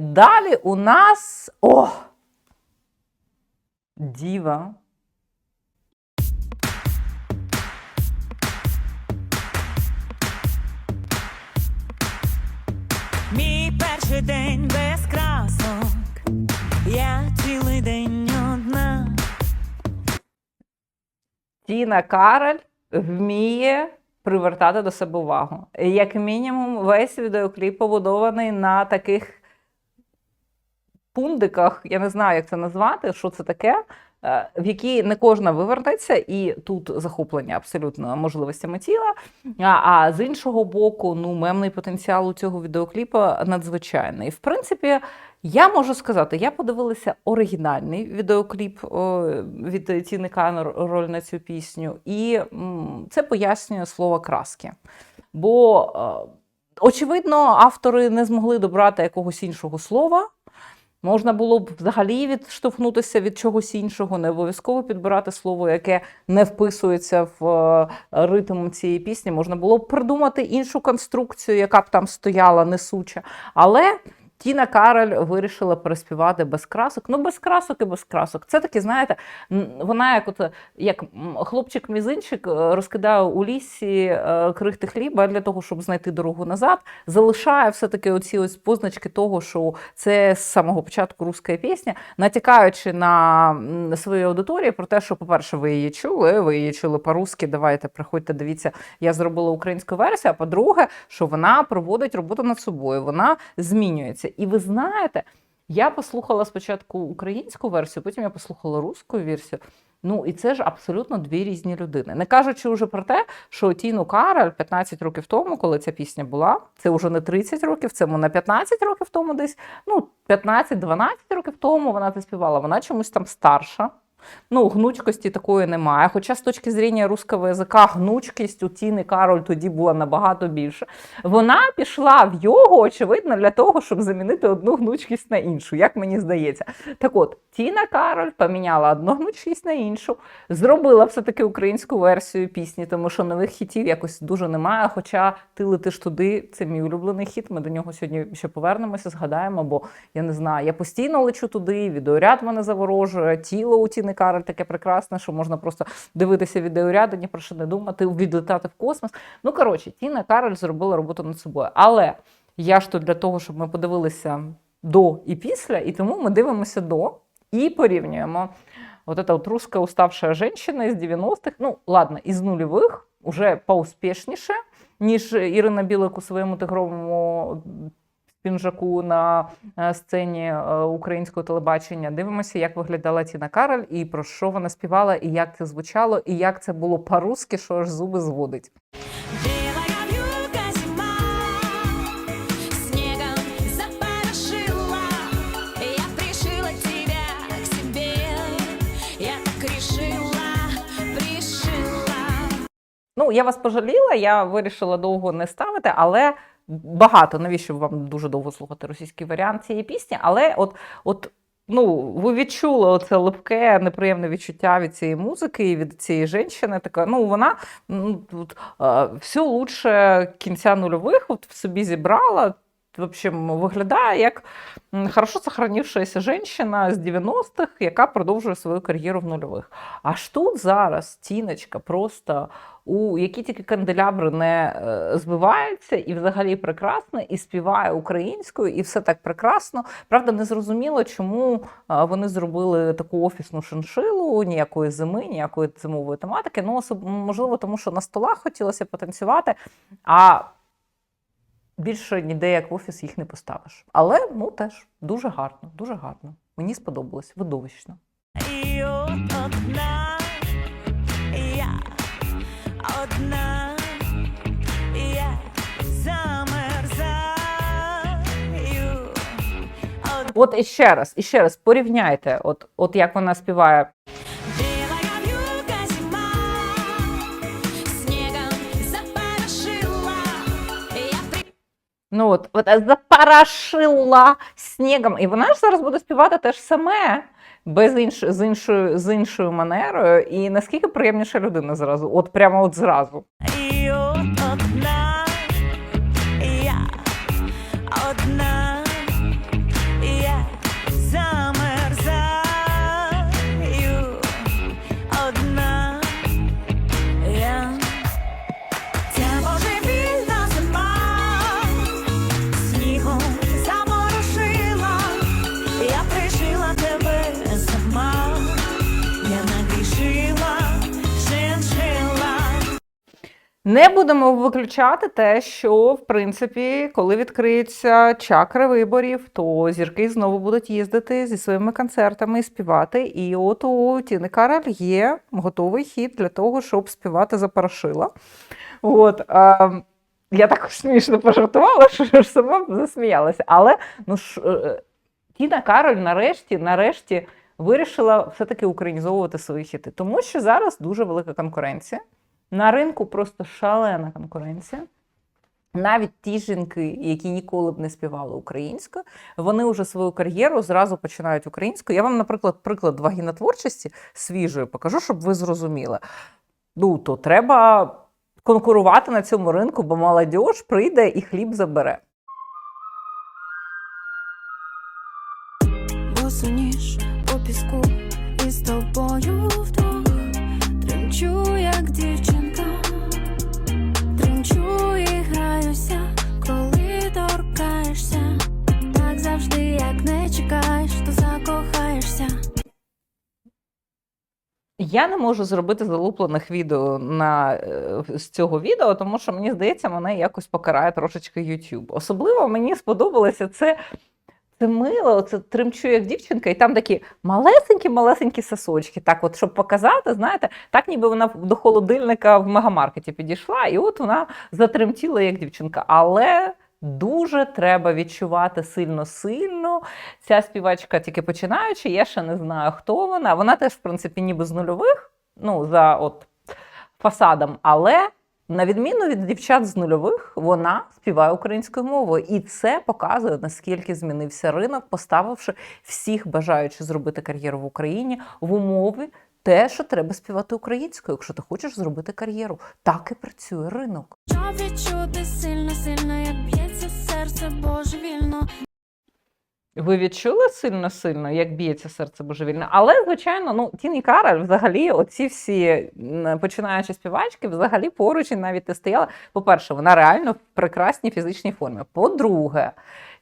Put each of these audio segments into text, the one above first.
Далі у нас. О! Діва. Мій перший день без красок, я цілий день одна. Тіна Кароль вміє привертати до себе увагу. Як мінімум, весь відеокліп побудований на таких пундиках, я не знаю, як це назвати, що це таке, е, в які не кожна вивертається, і тут захоплення абсолютно можливостями тіла. А, з іншого боку, ну, мемний потенціал у цього відеокліпа надзвичайний. В принципі, я можу сказати, я подивилася оригінальний відеокліп від Тіни Канер роль на цю пісню, і це пояснює слово краски. Бо, е, очевидно, автори не змогли добрати якогось іншого слова. Можна було б взагалі відштовхнутися від чогось іншого, не обов'язково підбирати слово, яке не вписується в е, ритм цієї пісні. Можна було б придумати іншу конструкцію, яка б там стояла несуча. Але Тіна Кароль вирішила переспівати без красок. Ну, без красок і без красок. Це таки, знаєте, вона як от як хлопчик-мізинчик е, розкидає у лісі е, крихти хліба для того, щоб знайти дорогу назад, залишає все-таки оці ось позначки того, що це з самого початку руська пісня, натякаючи на свою аудиторію про те, що, по-перше, ви її чули, ви її чули по-русски, давайте, приходьте, дивіться, я зробила українську версію. А по-друге, що вона проводить роботу над собою, вона змінюється. І ви знаєте, я послухала спочатку українську версію, потім я послухала русську версію. Ну і це ж абсолютно дві різні людини. Не кажучи вже про те, що Тіну Кароль 15 років тому, коли ця пісня була, це вже не 30 років, це на 15 років тому десь. Ну, 15-12 років тому вона це співала. Вона чомусь там старша. Ну, гнучкості такої немає. Хоча з точки зрення русского язика гнучкість у Тіни Кароль тоді була набагато більше. Вона пішла в йогу, очевидно, для того, щоб замінити одну гнучкість на іншу, як мені здається. Так от, Тіна Кароль поміняла одну гнучкість на іншу, зробила все-таки українську версію пісні, тому що нових хітів якось дуже немає. Хоча ти летиш туди, це мій улюблений хіт. Ми до нього сьогодні ще повернемося, згадаємо, бо я не знаю, я постійно лечу туди, відеоряд мене заворожує, тіло у Тіни Кароль таке прекрасне, що можна просто дивитися відеоряд, і ні про що не думати, відлетати в космос. Ну, коротше, Тіна Кароль зробила роботу над собою. Але я ж тут для того, щоб ми подивилися до і після, і тому ми дивимося до і порівнюємо. Вот эта вот русская уставшая женщина из 90-х, ну ладно, із нульових, уже поуспішніше, ніж Ірина Білик у своєму тигровому пінжаку на е, сцені е, українського телебачення. Дивимося, як виглядала Тіна Кароль, і про що вона співала, і як це звучало, і як це було по-русски, що аж зуби зводить. Ну, я вас пожаліла, я вирішила довго не ставити, але багато. Навіщо вам дуже довго слухати російський варіант цієї пісні? Але от, от ну, ви відчули оце липке, неприємне відчуття від цієї музики і від цієї жінки. Така, ну, вона ну, тут, все лучше кінця нульових от в собі зібрала. В общем, виглядає як хорошо сохранившаяся жінка з 90-х, яка продовжує свою кар'єру в нульових. Аж тут зараз тіночка просто у які тільки канделябри не е, збиваються, і взагалі прекрасно, і співає українською, і все так прекрасно. Правда, не зрозуміло, чому е, вони зробили таку офісну шиншилу, ніякої зими, ніякої зимової тематики. Ну, можливо, тому що на столах хотілося потанцювати, а більше ніде як в офіс їх не поставиш. Але ну теж дуже гарно, дуже гарно. Мені сподобалось, видовищно. І от одна я, одна я замерзаю. Од- От іще раз, іще раз порівняйте, от, от як вона співає Ну от, от запарашила снігом. І вона ж зараз буде співати те ж саме, без інш, з, іншою, з іншою манерою. І наскільки приємніша людина зразу, от прямо от зразу. І от одна я, одна Не будемо виключати те, що в принципі, коли відкриються чакри виборів, то зірки знову будуть їздити зі своїми концертами і співати. І от у Тіни Кароль є готовий хід для того, щоб співати за Парашила. От, а, я також смішно пожартувала, що ж сама засміялася. Але ну ж, е, Тіна Кароль нарешті, нарешті вирішила все-таки українізовувати свої хіти, тому що зараз дуже велика конкуренція. На ринку просто шалена конкуренція. Навіть ті жінки, які ніколи б не співали українською, вони вже свою кар'єру зразу починають українською. Я вам, наприклад, приклад вагінотворчості свіжої покажу, щоб ви зрозуміли. Ну, то треба конкурувати на цьому ринку, бо молодь прийде і хліб забере. Я не можу зробити залуплених відео на, е, з цього відео, тому що мені здається, мене якось покарає трошечки YouTube. Особливо мені сподобалося це. Це мило, це тримчу як дівчинка, і там такі малесенькі-малесенькі сосочки. Так, от, щоб показати, знаєте, так ніби вона до холодильника в мегамаркеті підійшла, і от вона затремтіла як дівчинка. Але дуже треба відчувати сильно-сильно. Ця співачка тільки починаючи, я ще не знаю, хто вона. Вона теж, в принципі, ніби з нульових, ну, за от фасадом, але. На відміну від дівчат з нульових, вона співає українською мовою, і це показує наскільки змінився ринок, поставивши всіх бажаючих зробити кар'єру в Україні в умови те, що треба співати українською, якщо ти хочеш зробити кар'єру. Так і працює ринок. Щоб відчути сильно, сильно, як б'ється серце божевільно. Ви відчули сильно-сильно, як б'ється серце божевільне. Але, звичайно, ну Тіні Кароль, взагалі, оці всі м, починаючі співачки, взагалі поруч і навіть не стояла. По-перше, вона реально в прекрасній фізичній формі. По-друге,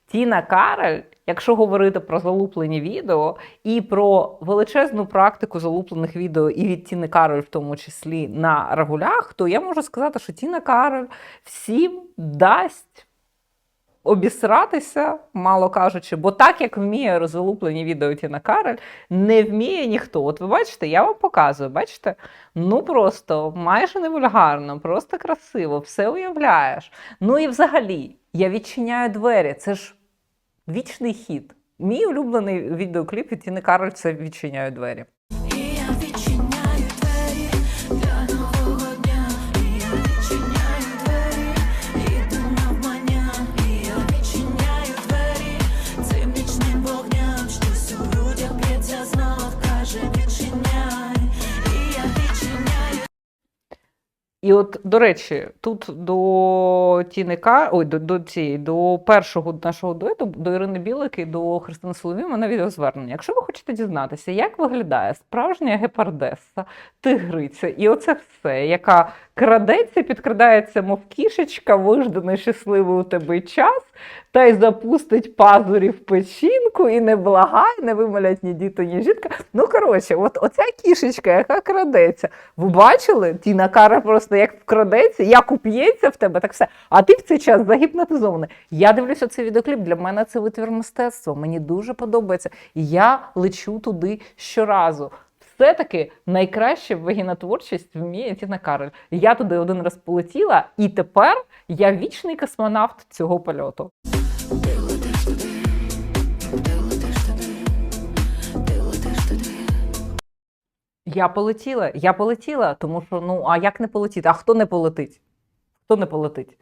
Тіна Кароль, якщо говорити про залуплені відео і про величезну практику залуплених відео, і від Тіни Кароль, в тому числі на регулях, то я можу сказати, що Тіна Кароль всім дасть обісратися, мало кажучи, бо так як вміє розлуплені відео Тіна Кароль, не вміє ніхто. От ви бачите, я вам показую, бачите? Ну просто майже не вульгарно, просто красиво, все уявляєш. Ну і взагалі, я відчиняю двері. Це ж вічний хід. Мій улюблений відеокліп від Тіни Кароль це відчиняю двері. І от, до речі, тут до Тіника, Ой, до, до цієї, до першого нашого дуету, до Ірини Білик і до Христини Соловій, у мене відеозвернення. Якщо ви хочете дізнатися, як виглядає справжня гепардеса, тигриця, і оце все, яка крадеться, підкрадається, мов кішечка, вижданий щасливий у тебе час, та й запустить пазурі в печінку, і не благай, не вимолять ні діти, ні жінка. Ну, коротше, от оця кішечка, яка крадеться. Ви бачили? Тіна Кара просто як вкрадеться, як уп'ється в тебе, так все. А ти в цей час загіпнотизований. Я дивлюся цей відеокліп. Для мене це витвір мистецтва. Мені дуже подобається. Я лечу туди щоразу. Все-таки найкраще вагінотворчість вміє Тіна Кароль. Я туди один раз полетіла, і тепер я вічний космонавт цього польоту. Я полетіла, я полетіла, тому що ну а як не полетіти? А хто не полетить? Хто не полетить?